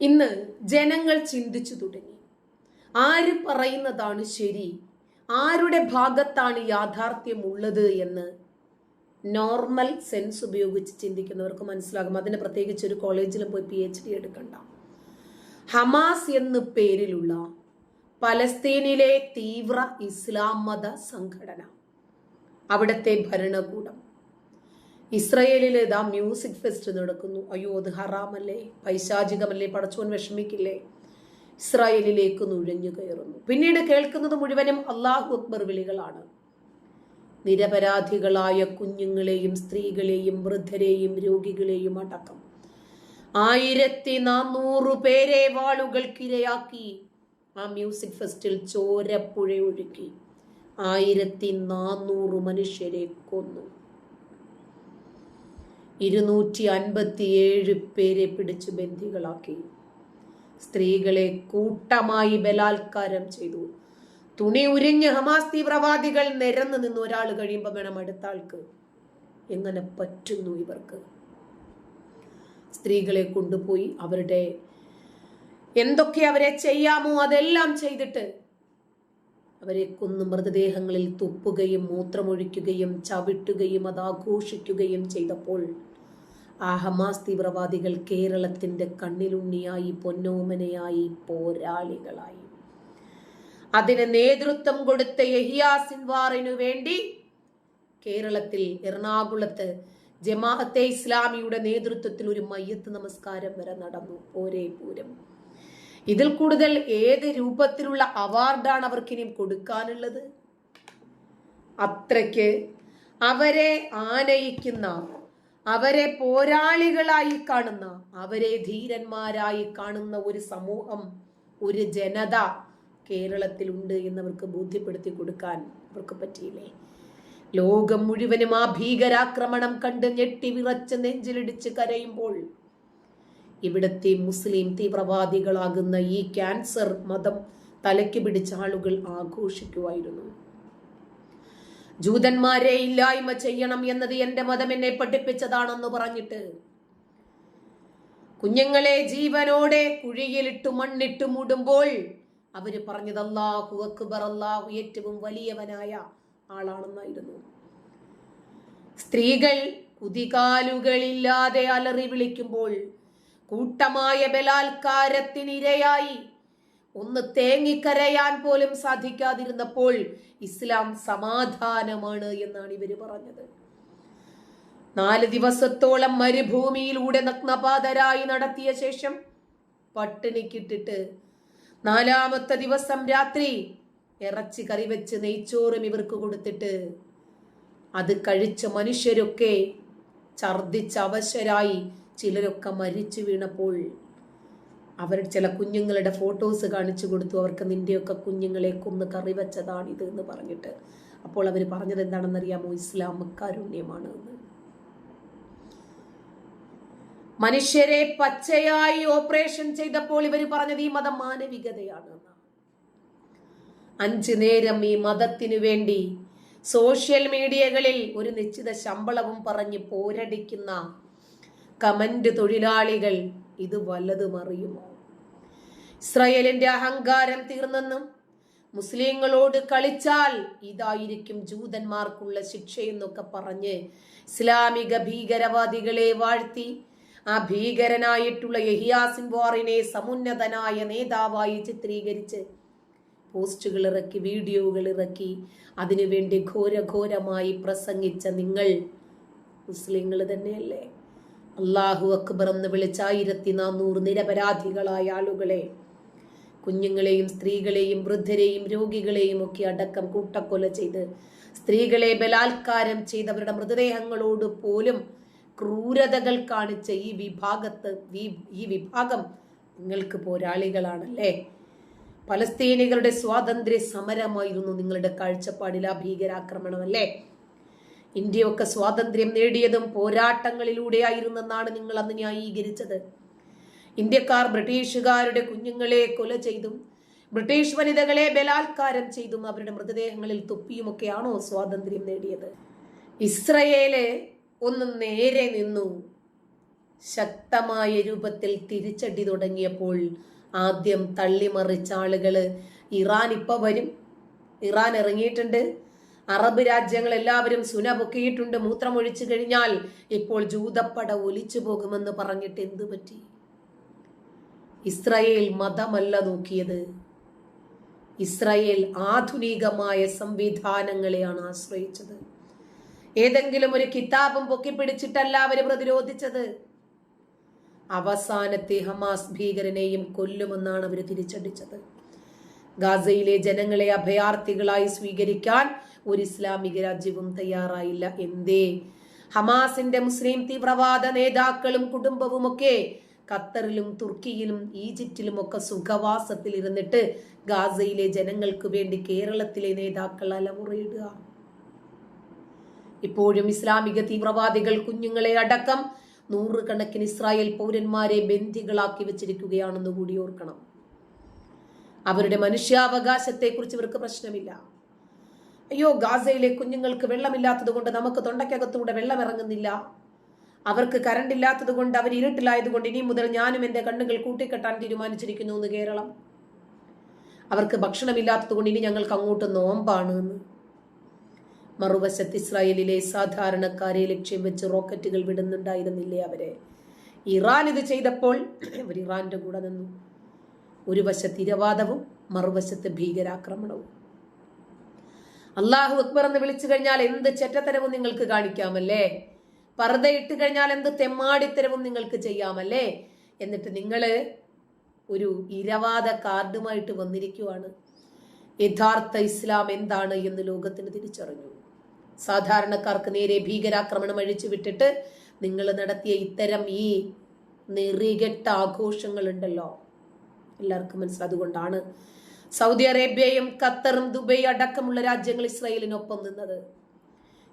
ഇന്ന് ജനങ്ങൾ ചിന്തിച്ചു തുടങ്ങി. ആര് പറയുന്നതാണ് ശരി? ആരുടെ ഭാഗത്താണ് യാഥാർത്ഥ്യമുള്ളത് എന്ന് നോർമൽ സെൻസ് ഉപയോഗിച്ച് ചിന്തിക്കുന്നവർക്ക് മനസ്സിലാകും. അതിന് പ്രത്യേകിച്ച് ഒരു കോളേജിലും പോയി പി എച്ച് ഡി എടുക്കണ്ട. ഹമാസ് എന്ന് പേരിലുള്ള പലസ്തീനിലെ തീവ്ര ഇസ്ലാം മത സംഘടന അവിടുത്തെ ഭരണകൂടം. ഇസ്രയേലിൽ ഇതാ മ്യൂസിക് ഫെസ്റ്റ് നടക്കുന്നു. അയ്യോ അത് ഹറാമല്ലേ? പൈശാചികമല്ലേ? പടച്ചോൻ വിഷമിക്കില്ലേ? ഇസ്രായേലിലേക്ക് നുഴഞ്ഞു കയറുന്നു. പിന്നീട് കേൾക്കുന്നത് മുഴുവനും അള്ളാഹു അക്ബർ വിളികളാണ്. നിരപരാധികളായ കുഞ്ഞുങ്ങളെയും സ്ത്രീകളെയും വൃദ്ധരെയും രോഗികളെയും അടക്കം. ആയിരത്തി നാനൂറ് പേരെ വാളുകൾക്കിരയാക്കി. ആ മ്യൂസിക് ഫെസ്റ്റിൽ ചോരപ്പുഴ ഒഴുക്കി ആയിരത്തി നാനൂറ് മനുഷ്യരെ കൊന്നു. ഇരുന്നൂറ്റി അൻപത്തിയേഴ് പേരെ പിടിച്ച് ബന്ദികളാക്കി. സ്ത്രീകളെ കൂട്ടമായി ബലാത്കാരം ചെയ്തു. തുണി ഉരിഞ്ഞ് ഹമാസ് തീവ്രവാദികൾ നിരന്ന് നിന്ന് ഒരാൾ കഴിയുമ്പോൾ വേണം അടുത്ത ആൾക്ക്. എങ്ങനെ പറ്റുന്നു ഇവർക്ക്? സ്ത്രീകളെ കൊണ്ടുപോയി അവരുടെ എന്തൊക്കെ അവരെ ചെയ്യാമോ അതെല്ലാം ചെയ്തിട്ട് അവരെ കൊന്ന് മൃതദേഹങ്ങളിൽ തുപ്പുകയും മൂത്രമൊഴിക്കുകയും ചവിട്ടുകയും അത് ആഘോഷിക്കുകയും ചെയ്തപ്പോൾ ആ ഹമാസ് തീവ്രവാദികൾ കേരളത്തിന്റെ കണ്ണിലുണ്ണിയായി പൊന്നോമനയായി പോരാളികളായി. അതിന് നേതൃത്വം കൊടുത്ത യഹിയ സിൻവാറിനു വേണ്ടി കേരളത്തിൽ എറണാകുളത്ത് ജമാഅത്തെ ഇസ്ലാമിയുടെ നേതൃത്വത്തിൽ ഒരു മയ്യത്ത് നമസ്കാരം വരെ നടന്നു ഒരേ പൂരം. ഇതിൽ കൂടുതൽ ഏത് രൂപത്തിലുള്ള അവാർഡാണ് അവർക്കിനി കൊടുക്കാനുള്ളത്? അത്രയ്ക്ക് അവരെ ആനയിക്കുന്ന അവരെ പോരാളികളായി കാണുന്ന അവരെ ധീരന്മാരായി കാണുന്ന ഒരു സമൂഹം ഒരു ജനത കേരളത്തിലുണ്ട് എന്നവർക്ക് ബോധ്യപ്പെടുത്തി കൊടുക്കാൻ അവർക്ക് പറ്റിയില്ലേ? ലോകം മുഴുവനും ആ ഭീകരാക്രമണം കണ്ട് ഞെട്ടി വിറച്ച് നെഞ്ചിലിടിച്ച് കരയുമ്പോൾ ഇവിടുത്തെ മുസ്ലിം തീവ്രവാദികളാകുന്ന ഈ ക്യാൻസർ മതം തലയ്ക്ക് പിടിച്ച ആളുകൾ ആഘോഷിക്കുമായിരുന്നു. ജൂതന്മാരെ ഇല്ലായ്മ ചെയ്യണം എന്നത് എന്റെ മതം എന്നെ പഠിപ്പിച്ചതാണെന്ന് പറഞ്ഞിട്ട് കുഞ്ഞുങ്ങളെ ജീവനോടെ കുഴിയിലിട്ട് മണ്ണിട്ട് മൂടുമ്പോൾ അവർ പറഞ്ഞത് അല്ലാഹു അക്ബർ അല്ലാഹു ഏറ്റവും വലിയവനായ ആളാണെന്നായിരുന്നു. സ്ത്രീകൾ കുതികാലുകളില്ലാതെ അലറി വിളിക്കുമ്പോൾ കൂട്ടമായ ബലാത്കാരത്തിനിരയായി ഒന്ന് തേങ്ങിക്കരയാൻ പോലും സാധിക്കാതിരുന്നപ്പോൾ ഇസ്ലാം സമാധാനമാണ് എന്നാണ് ഇവർ പറഞ്ഞത്. നാല് ദിവസത്തോളം മരുഭൂമിയിലൂടെ നഗ്നപാതരായി നടത്തിയ ശേഷം പട്ടിണിക്കിട്ടിട്ട് നാലാമത്തെ ദിവസം രാത്രി ഇറച്ചി കറി വെച്ച് നെയ്ച്ചോറും ഇവർക്ക് കൊടുത്തിട്ട് അത് കഴിച്ച മനുഷ്യരൊക്കെ ഛർദിച്ച അവശരായി ചിലരൊക്കെ മരിച്ചു വീണപ്പോൾ അവർ ചില കുഞ്ഞുങ്ങളുടെ ഫോട്ടോസ് കാണിച്ചു കൊടുത്തു. അവർക്ക് നിന്റെയൊക്കെ കുഞ്ഞുങ്ങളെ കൊന്ന് കറി വെച്ചതാണ് ഇത് എന്ന് പറഞ്ഞിട്ട് അപ്പോൾ അവർ പറഞ്ഞത് എന്താണെന്നറിയാമോ? ഇസ്ലാം കാരുണ്യമാണ് എന്ന്. മനുഷ്യരെ പച്ചയായി ഓപ്പറേഷൻ ചെയ്തപ്പോൾ ഇവർ പറഞ്ഞത് ഈ മതം മാനവികതയാണ്. അഞ്ചു നേരം ഈ മതത്തിനു വേണ്ടി സോഷ്യൽ മീഡിയകളിൽ ഒരു നിശ്ചിത ശമ്പളവും പറഞ്ഞ് പോരടിക്കുന്ന കമന്റ് തൊഴിലാളികൾ ഇത് വല്ലതും അറിയുമോ? ഇസ്രയേലിന്റെ അഹങ്കാരം തീർന്നെന്നും മുസ്ലിങ്ങളോട് കളിച്ചാൽ ഇതായിരിക്കും ജൂതന്മാർക്കുള്ള ശിക്ഷയെന്നൊക്കെ പറഞ്ഞ് ഇസ്ലാമിക ഭീകരവാദികളെ വാഴ്ത്തി. ആ ഭീകരനായിട്ടുള്ള യഹിയാസിൻ വാറിനെ സമുന്നതനായ നേതാവായി ചിത്രീകരിച്ച് പോസ്റ്റുകൾ ഇറക്കി വീഡിയോകൾ ഇറക്കി. അതിനുവേണ്ടി ഘോരഘോരമായി പ്രസംഗിച്ച നിങ്ങൾ മുസ്ലിങ്ങൾ തന്നെയല്ലേ? അള്ളാഹു അക്ബർ എന്ന് വിളിച്ച ആയിരത്തി നാനൂറ് നിരപരാധികളായ ആളുകളെ കുഞ്ഞുങ്ങളെയും സ്ത്രീകളെയും വൃദ്ധരെയും രോഗികളെയും ഒക്കെ അടക്കം കൂട്ടക്കൊല ചെയ്ത് സ്ത്രീകളെ ബലാത്കാരം ചെയ്തവരുടെ മൃതദേഹങ്ങളോട് പോലും ക്രൂരതകൾ കാണിച്ച ഈ വിഭാഗത്ത് ഈ വിഭാഗം നിങ്ങൾക്ക് പോരാളികളാണല്ലേ? പലസ്തീനികളുടെ സ്വാതന്ത്ര്യ സമരമായിരുന്നു നിങ്ങളുടെ കാഴ്ചപ്പാടിൽ ആ ഭീകരാക്രമണം അല്ലേ ഇന്ത്യയൊക്കെ സ്വാതന്ത്ര്യം നേടിയതും പോരാട്ടങ്ങളിലൂടെയായിരുന്നെന്നാണ് നിങ്ങൾ അന്ന് ന്യായീകരിച്ചത്. ഇന്ത്യക്കാർ ബ്രിട്ടീഷുകാരുടെ കുഞ്ഞുങ്ങളെ കൊല ചെയ്തും ബ്രിട്ടീഷ് വനിതകളെ ബലാത്കാരം ചെയ്തും അവരുടെ മൃതദേഹങ്ങളിൽ തുപ്പിയുമൊക്കെയാണോ സ്വാതന്ത്ര്യം നേടിയത്. ഇസ്രയേൽ ഒന്ന് നേരെ നിന്നു. ശക്തമായ രൂപത്തിൽ തിരിച്ചടി തുടങ്ങിയപ്പോൾ ആദ്യം തള്ളിമറിച്ച ആളുകൾ ഇറാൻ ഇപ്പൊ വരും. ഇറാൻ ഇറങ്ങിയിട്ടുണ്ട്. അറബ് രാജ്യങ്ങൾ എല്ലാവരും സുന പൊക്കിയിട്ടുണ്ട്. മൂത്രമൊഴിച്ചു കഴിഞ്ഞാൽ ഇപ്പോൾ ജൂതപ്പട ഒലിച്ചു പോകുമെന്ന് പറഞ്ഞിട്ട് എന്തു പറ്റി? ഇസ്രായേൽ മതമല്ല നോക്കിയത്. ഇസ്രായേൽ ആധുനികമായ സംവിധാനങ്ങളെയാണ് ആശ്രയിച്ചത്. ഏതെങ്കിലും ഒരു കിതാബും പൊക്കിപ്പിടിച്ചിട്ടല്ല അവർ പ്രതിരോധിച്ചത്. അവസാനത്തെ ഹമാസ് ഭീകരനെയും കൊല്ലുമെന്നാണ് അവർ തിരിച്ചടിച്ചത്. ഗാസയിലെ ജനങ്ങളെ അഭയാർത്ഥികളായി സ്വീകരിക്കാൻ ഒരു ഇസ്ലാമിക രാജ്യവും തയ്യാറായില്ല. എന്തേ? ഹമാസിന്റെ മുസ്ലിം തീവ്രവാദ നേതാക്കളും കുടുംബവുമൊക്കെ ഖത്തറിലും തുർക്കിയിലും ഈജിപ്തിലും ഒക്കെ സുഖവാസത്തിൽ ഇരുന്നിട്ട് ഗാസയിലെ ജനങ്ങൾക്ക് വേണ്ടി കേരളത്തിലെ നേതാക്കൾ അലമുറയിടുക. ഇപ്പോഴും ഇസ്ലാമിക തീവ്രവാദികൾ കുഞ്ഞുങ്ങളെ അടക്കം നൂറുകണക്കിന് ഇസ്രായേൽ പൗരന്മാരെ ബന്ധികളാക്കി വെച്ചിരിക്കുകയാണെന്ന് കൂടി ഓർക്കണം. അവരുടെ മനുഷ്യാവകാശത്തെക്കുറിച്ച് ഇവർക്ക് പ്രശ്നമില്ല. അയ്യോ ഗാസയിലെ കുഞ്ഞുങ്ങൾക്ക് വെള്ളമില്ലാത്തത് കൊണ്ട് നമുക്ക് തൊണ്ടയ്ക്കകത്തൂടെ വെള്ളം ഇറങ്ങുന്നില്ല അവർക്ക് കറണ്ട് ഇല്ലാത്തത് കൊണ്ട് അവർ ഇരുട്ടിലായതുകൊണ്ട് ഇനി മുതൽ ഞാനും എന്റെ കണ്ണുകൾ കൂട്ടിക്കെട്ടാൻ തീരുമാനിച്ചിരിക്കുന്നു എന്ന് കേരളം. അവർക്ക് ഭക്ഷണമില്ലാത്തത് കൊണ്ട് ഇനി ഞങ്ങൾക്ക് അങ്ങോട്ട് നോമ്പാണ് എന്ന്. മറുവശത്ത് ഇസ്രായേലിലെ സാധാരണക്കാരെ ലക്ഷ്യം വെച്ച് റോക്കറ്റുകൾ വിടുന്നുണ്ടായിരുന്നില്ലേ അവരെ? ഇറാൻ ഇത് ചെയ്തപ്പോൾ അവർ ഇറാന്റെ കൂടെ നിന്നു. ഒരു വശത്ത് ഇരവാദവും മറുവശത്ത് ഭീകരാക്രമണവും. അള്ളാഹു അക്ബർ എന്ന് വിളിച്ചു കഴിഞ്ഞാൽ എന്ത് ചെറ്റത്തരവും നിങ്ങൾക്ക് കാണിക്കാമല്ലേ? പർദ്ദ ഇട്ട് കഴിഞ്ഞാൽ എന്ത് തെമ്മാടിത്തരവും നിങ്ങൾക്ക് ചെയ്യാമല്ലേ? എന്നിട്ട് നിങ്ങൾ ഒരു ഇരവാദ കാർഡുമായിട്ട് വന്നിരിക്കുവാണ്. യഥാർത്ഥ ഇസ്ലാം എന്താണ് എന്ന് ലോകത്തിന് തിരിച്ചറിഞ്ഞു. സാധാരണക്കാർക്ക് നേരെ ഭീകരാക്രമണം അഴിച്ചു വിട്ടിട്ട് നിങ്ങൾ നടത്തിയ ഇത്തരം ഈ നിറികെട്ട ആഘോഷങ്ങളുണ്ടല്ലോ. എല്ലാവർക്കും മനസ്സിലായി അതുകൊണ്ടാണ് സൗദി അറേബ്യയും ഖത്തറും ദുബൈ അടക്കമുള്ള രാജ്യങ്ങൾ ഇസ്രായേലിനൊപ്പം നിന്നത്.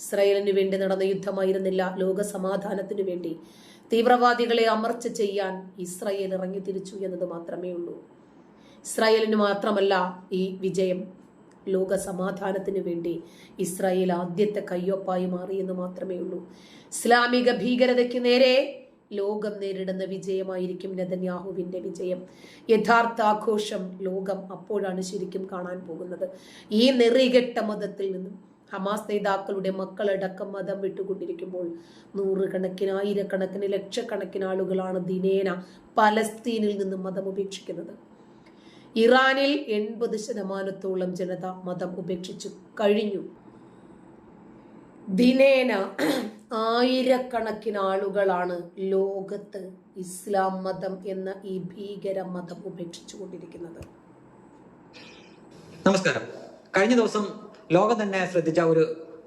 ഇസ്രായേലിന് വേണ്ടി നടന്ന യുദ്ധമായിരുന്നില്ല ലോക സമാധാനത്തിനു വേണ്ടി. തീവ്രവാദികളെ അമർച്ച ചെയ്യാൻ ഇസ്രയേൽ ഇറങ്ങി തിരിച്ചു എന്നത് മാത്രമേ ഉള്ളൂ. ഇസ്രായേലിന് മാത്രമല്ല ഈ വിജയം ലോക സമാധാനത്തിന് വേണ്ടി ഇസ്രായേൽ ആദ്യത്തെ കയ്യൊപ്പായി മാറി എന്ന് മാത്രമേ ഉള്ളൂ. ഇസ്ലാമിക ഭീകരതയ്ക്ക് നേരെ ലോകം നേരിടുന്ന വിജയമായിരിക്കും നെതന്യാഹുവിന്റെ വിജയം. യഥാർത്ഥ ആഘോഷം ലോകം അപ്പോഴാണ് ശരിക്കും കാണാൻ പോകുന്നത്. ഈ നെറികെട്ട മതത്തിൽ നിന്നും ഹമാസ് നേതാക്കളുടെ മക്കളടക്കം മതം വിട്ടുകൊണ്ടിരിക്കുമ്പോൾ നൂറുകണക്കിന് ആയിരക്കണക്കിന് ലക്ഷക്കണക്കിന് ആളുകളാണ് ദിനേന പലസ്തീനിൽ നിന്ന് മതം ഉപേക്ഷിക്കുന്നത്. ഇറാനിൽ എൺപത് ശതമാനത്തോളം ജനത മതം ഉപേക്ഷിച്ചു കഴിഞ്ഞു. ദിനേന ആയിരക്കണക്കിന് ആളുകളാണ് ലോകത്ത് ഇസ്ലാം മതം എന്ന ഈ ഭീകര മതം ഉപേക്ഷിച്ചു കൊണ്ടിരിക്കുന്നത് നമസ്കാരം. കഴിഞ്ഞ ദിവസം ലോകം തന്നെ ശ്രദ്ധിച്ച ഒരു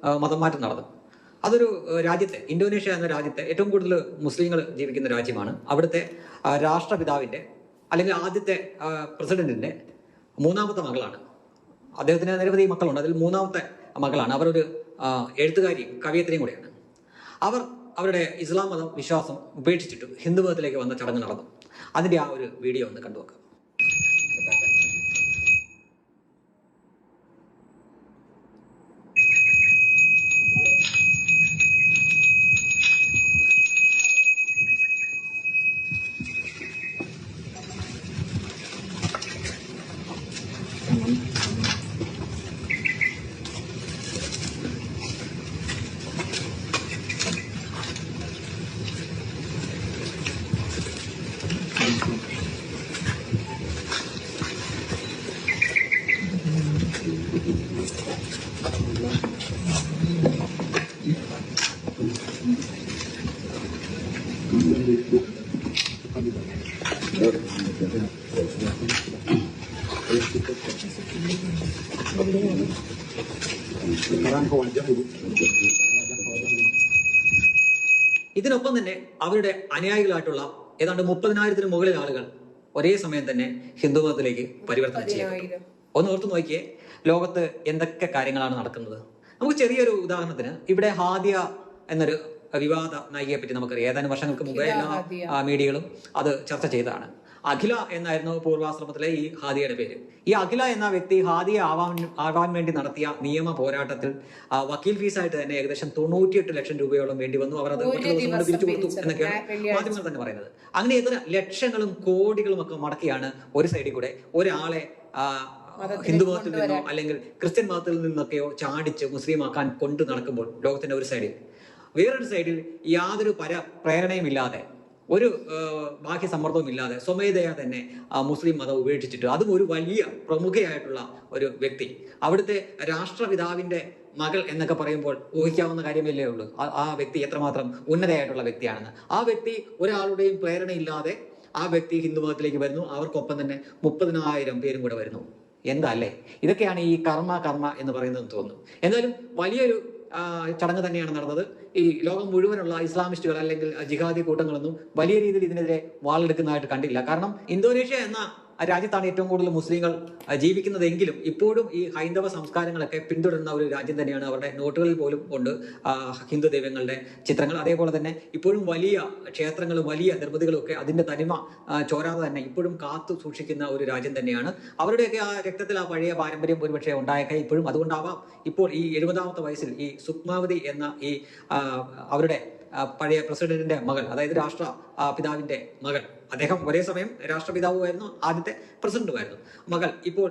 മതംമാറ്റം മതം മാറ്റം നടന്നു. അതൊരു രാജ്യത്തെ ഇന്തോനേഷ്യ എന്ന രാജ്യത്തെ ഏറ്റവും കൂടുതൽ മുസ്ലിങ്ങൾ ജീവിക്കുന്ന രാജ്യമാണ്. അവിടുത്തെ രാഷ്ട്രപിതാവിന്റെ അല്ലെങ്കിൽ ആദ്യത്തെ പ്രസിഡന്റിന്റെ മൂന്നാമത്തെ മകളാണ്. അദ്ദേഹത്തിന് നിരവധി മക്കളുണ്ട്. അതിൽ മൂന്നാമത്തെ മകളാണ്. അവരൊരു എഴുത്തുകാരിയും കവിയത്രിയും കൂടെയാണ്. അവർ അവരുടെ ഇസ്ലാം മതം വിശ്വാസം ഉപേക്ഷിച്ചിട്ട് ഹിന്ദു മതത്തിലേക്ക് വന്ന ചടങ്ങ് നടന്നു. അതിന്റെ ആ ഒരു വീഡിയോ ഒന്ന് കണ്ടുനോക്കാം. ഇതിനൊപ്പം തന്നെ അവരുടെ അനുയായികളായിട്ടുള്ള ഏതാണ്ട് മുപ്പതിനായിരത്തിന് മുകളിൽ ആളുകൾ ഒരേ സമയം തന്നെ ഹിന്ദു മതത്തിലേക്ക് പരിവർത്തനം ചെയ്യപ്പെട്ടു. ഒന്ന് ഓർത്ത് നോക്കിയേ ലോകത്ത് എന്തൊക്കെ കാര്യങ്ങളാണ് നടക്കുന്നത്? നമുക്ക് ചെറിയൊരു ഉദാഹരണത്തിന് ഇവിടെ ഹാദിയ എന്നൊരു വിവാദ നായികയെ പറ്റി നമുക്കറിയാം. ഏതാനും വർഷങ്ങൾക്ക് മുമ്പേ എല്ലാ മീഡിയകളും അത് ചർച്ച ചെയ്തതാണ്. അഖില എന്നായിരുന്നു പൂർവാശ്രമത്തിലെ ഈ ഹാദിയയുടെ പേര്. ഈ അഖില എന്ന വ്യക്തി ഹാദിയെ ആവാൻ ആകാൻ വേണ്ടി നടത്തിയ നിയമ പോരാട്ടത്തിൽ വക്കീൽ ഫീസായിട്ട് തന്നെ ഏകദേശം തൊണ്ണൂറ്റിയെട്ട് ലക്ഷം രൂപയോളം വേണ്ടി വന്നു. അവർ അത് ദിവസം കൊണ്ട് തിരിച്ചു കൊടുത്തു എന്നൊക്കെയാണ് മാധ്യമങ്ങൾ തന്നെ പറയുന്നത്. അങ്ങനെ എത്ര ലക്ഷങ്ങളും കോടികളും ഒക്കെ മടക്കിയാണ് ഒരു സൈഡിൽ കൂടെ ഒരാളെ ഹിന്ദു മതത്തിൽ നിന്നോ അല്ലെങ്കിൽ ക്രിസ്ത്യൻ മതത്തിൽ നിന്നൊക്കെയോ ചാടിച്ച് മുസ്ലിം ആക്കാൻ കൊണ്ടു നടക്കുമ്പോൾ ലോകത്തിന്റെ ഒരു സൈഡിൽ വേറൊരു സൈഡിൽ യാതൊരു പര പ്രേരണയും ഇല്ലാതെ ഒരു ബാഹ്യ സമ്മർദ്ദവും ഇല്ലാതെ സ്വമേധയാ തന്നെ മുസ്ലിം മതം ഉപേക്ഷിച്ചിട്ട് അതും ഒരു വലിയ പ്രമുഖയായിട്ടുള്ള ഒരു വ്യക്തി. അവിടുത്തെ രാഷ്ട്രപിതാവിന്റെ മകൾ എന്നൊക്കെ പറയുമ്പോൾ ഊഹിക്കാവുന്ന കാര്യമല്ലേ ഉള്ളൂ. ആ- വ്യക്തി എത്രമാത്രം ഉന്നതയായിട്ടുള്ള വ്യക്തിയാണെന്ന്. ആ വ്യക്തി ഒരാളുടെയും പ്രേരണയില്ലാതെ ആ വ്യക്തി ഹിന്ദു മതത്തിലേക്ക് വരുന്നു. അവർക്കൊപ്പം തന്നെ മുപ്പതിനായിരം പേരും കൂടെ വരുന്നു. എന്താ അല്ലേ? ഇതൊക്കെയാണ് ഈ കർമ്മ കർമ്മ എന്ന് പറയുന്നത് തോന്നുന്നു. എന്തായാലും വലിയൊരു ചടങ്ങ് തന്നെയാണ് നടന്നത്. ഈ ലോകം മുഴുവനുള്ള ഇസ്ലാമിസ്റ്റുകൾ അല്ലെങ്കിൽ ജിഹാദി കൂട്ടങ്ങളൊന്നും വലിയ രീതിയിൽ ഇതിനെതിരെ വാളെടുക്കുന്നതായിട്ട് കണ്ടില്ല. കാരണം ഇന്തോനേഷ്യ എന്ന രാജ്യത്താണ് ഏറ്റവും കൂടുതൽ മുസ്ലിങ്ങൾ ജീവിക്കുന്നതെങ്കിലും ഇപ്പോഴും ഈ ഹൈന്ദവ സംസ്കാരങ്ങളൊക്കെ പിന്തുടരുന്ന ഒരു രാജ്യം തന്നെയാണ് അവരുടെ നോട്ടുകളിൽ പോലും ഉണ്ട്. ഹിന്ദു ദൈവങ്ങളുടെ ചിത്രങ്ങൾ. അതേപോലെ തന്നെ ഇപ്പോഴും വലിയ ക്ഷേത്രങ്ങളും വലിയ നിർമ്മിതികളും ഒക്കെ അതിന്റെ തനിമ ചോരാതെ തന്നെ ഇപ്പോഴും കാത്തു സൂക്ഷിക്കുന്ന ഒരു രാജ്യം തന്നെയാണ്. അവരുടെയൊക്കെ ആ രക്തത്തിൽ ആ പഴയ പാരമ്പര്യം ഒരുപക്ഷെ ഉണ്ടായേക്കാം ഇപ്പോഴും. അതുകൊണ്ടാവാം ഇപ്പോൾ ഈ എഴുപതാമത്തെ വയസ്സിൽ ഈ സുക്മാവതി എന്ന ഈ അവരുടെ പഴയ പ്രസിഡന്റിന്റെ മകൾ അതായത് രാഷ്ട്ര പിതാവിന്റെ മകൾ അദ്ദേഹം ഒരേ സമയം രാഷ്ട്രപിതാവുമായിരുന്നു ആദ്യത്തെ പ്രസിഡന്റുമായിരുന്നു. മകൾ ഇപ്പോൾ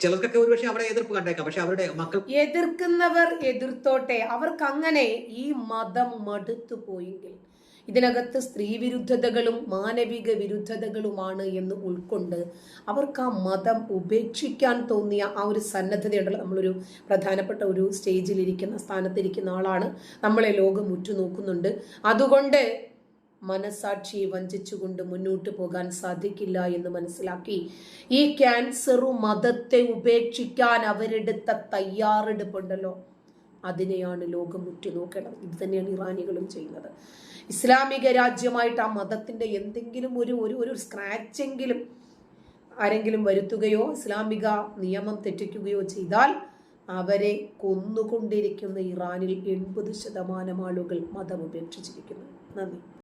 ചിലർക്കൊക്കെ ഒരുപക്ഷെ അവിടെ എതിർപ്പ് കണ്ടേക്കാം പക്ഷെ അവരുടെ മക്കൾ എതിർക്കുന്നവർ എതിർത്തോട്ടെ അവർക്ക് അങ്ങനെ ഈ മതം മടുത്തു പോയെങ്കിൽ ഇതിനകത്ത് സ്ത്രീ വിരുദ്ധതകളും മാനവിക വിരുദ്ധതകളുമാണ് എന്ന് ഉൾക്കൊണ്ട് അവർക്ക് ആ മതം ഉപേക്ഷിക്കാൻ തോന്നിയ ആ ഒരു സന്നദ്ധതയുണ്ടല്ലോ. നമ്മളൊരു പ്രധാനപ്പെട്ട ഒരു സ്റ്റേജിലിരിക്കുന്ന സ്ഥാനത്തിരിക്കുന്ന ആളാണ് നമ്മളെ ലോകം ഉറ്റുനോക്കുന്നുണ്ട്. അതുകൊണ്ട് മനസാക്ഷി വഞ്ചിച്ചുകൊണ്ട് മുന്നോട്ട് പോകാൻ സാധിക്കില്ല എന്ന് മനസ്സിലാക്കി. ഈ ക്യാൻസറു മതത്തെ ഉപേക്ഷിക്കാൻ അവരെടുത്ത തയ്യാറെടുപ്പുണ്ടല്ലോ. അതിനെയാണ് ലോകം ഉറ്റുനോക്കേണ്ടത്. ഇത് തന്നെയാണ് ഇറാനികളും ചെയ്യുന്നത്. ഇസ്ലാമിക രാജ്യമായിട്ട് ആ മതത്തിന്റെ എന്തെങ്കിലും ഒരു ഒരു ഒരു സ്ക്രാച്ചെങ്കിലും ആരെങ്കിലും വരുത്തുകയോ ഇസ്ലാമിക നിയമം തെറ്റിക്കുകയോ ചെയ്താൽ അവരെ കൊന്നുകൊണ്ടിരിക്കുന്ന ഇറാനിൽ എൺപത് ശതമാനം ആളുകൾ മതം ഉപേക്ഷിച്ചിരിക്കുന്നു നന്ദി.